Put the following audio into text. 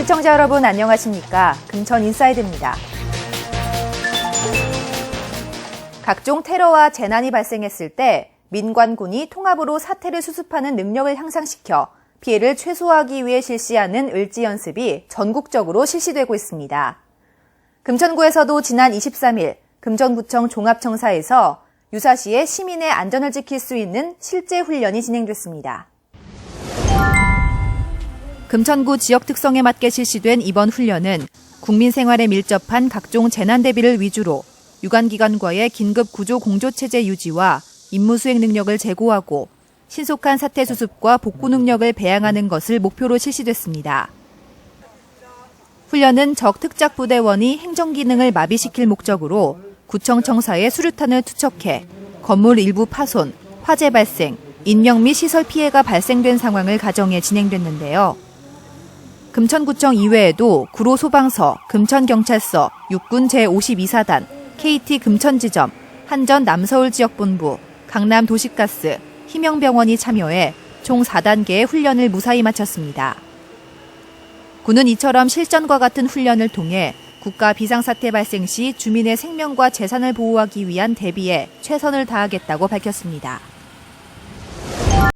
시청자 여러분 안녕하십니까? 금천 인사이드입니다. 각종 테러와 재난이 발생했을 때 민관군이 통합으로 사태를 수습하는 능력을 향상시켜 피해를 최소화하기 위해 실시하는 을지 연습이 전국적으로 실시되고 있습니다. 금천구에서도 지난 23일 금천구청 종합청사에서 유사시에 시민의 안전을 지킬 수 있는 실제 훈련이 진행됐습니다. 금천구 지역 특성에 맞게 실시된 이번 훈련은 국민 생활에 밀접한 각종 재난 대비를 위주로 유관기관과의 긴급 구조 공조 체제 유지와 임무 수행 능력을 제고하고 신속한 사태 수습과 복구 능력을 배양하는 것을 목표로 실시됐습니다. 훈련은 적 특작 부대원이 행정 기능을 마비시킬 목적으로 구청 청사에 수류탄을 투척해 건물 일부 파손, 화재 발생, 인명 및 시설 피해가 발생된 상황을 가정해 진행됐는데요. 금천구청 이외에도 구로 소방서, 금천경찰서, 육군 제52사단, KT 금천지점, 한전 남서울 지역본부, 강남 도시가스, 희명병원이 참여해 총 4단계의 훈련을 무사히 마쳤습니다. 군은 이처럼 실전과 같은 훈련을 통해 국가 비상사태 발생 시 주민의 생명과 재산을 보호하기 위한 대비에 최선을 다하겠다고 밝혔습니다.